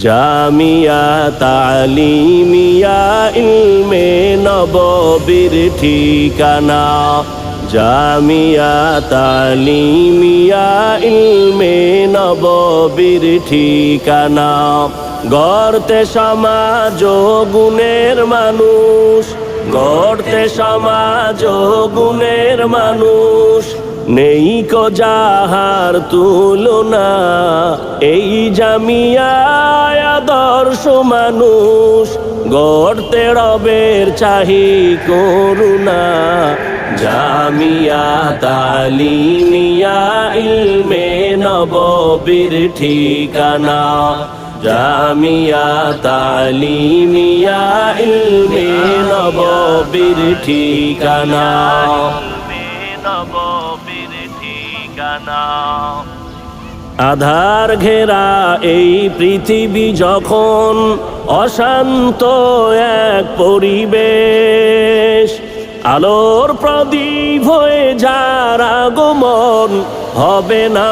জামিয়া তালিমিয়া ইলমে নববীর ঠিকানা। জামিয়া তালিমিয়া ইলমে নববীর ঠিকানা। গড়তে সমাজ গুণের মানুষ, গড়তে সমাজ গুণের মানুষ। নেই কো যাহার তুলনা। এই জামিয়ায় আদর্শ মানুষ, গড়তে রবের চাহি করুণা। জামিয়া তালিমিয়া ইলমে নববীর ঠিকানা। জামিয়া তালিমিয়া ইলমে নববীর ঠিকানা। আধার ঘেরা এই পৃথিবী যখন অশান্ত এক পরিবেশ, আলোর প্রদীপ হয়ে যার আগমন হবে না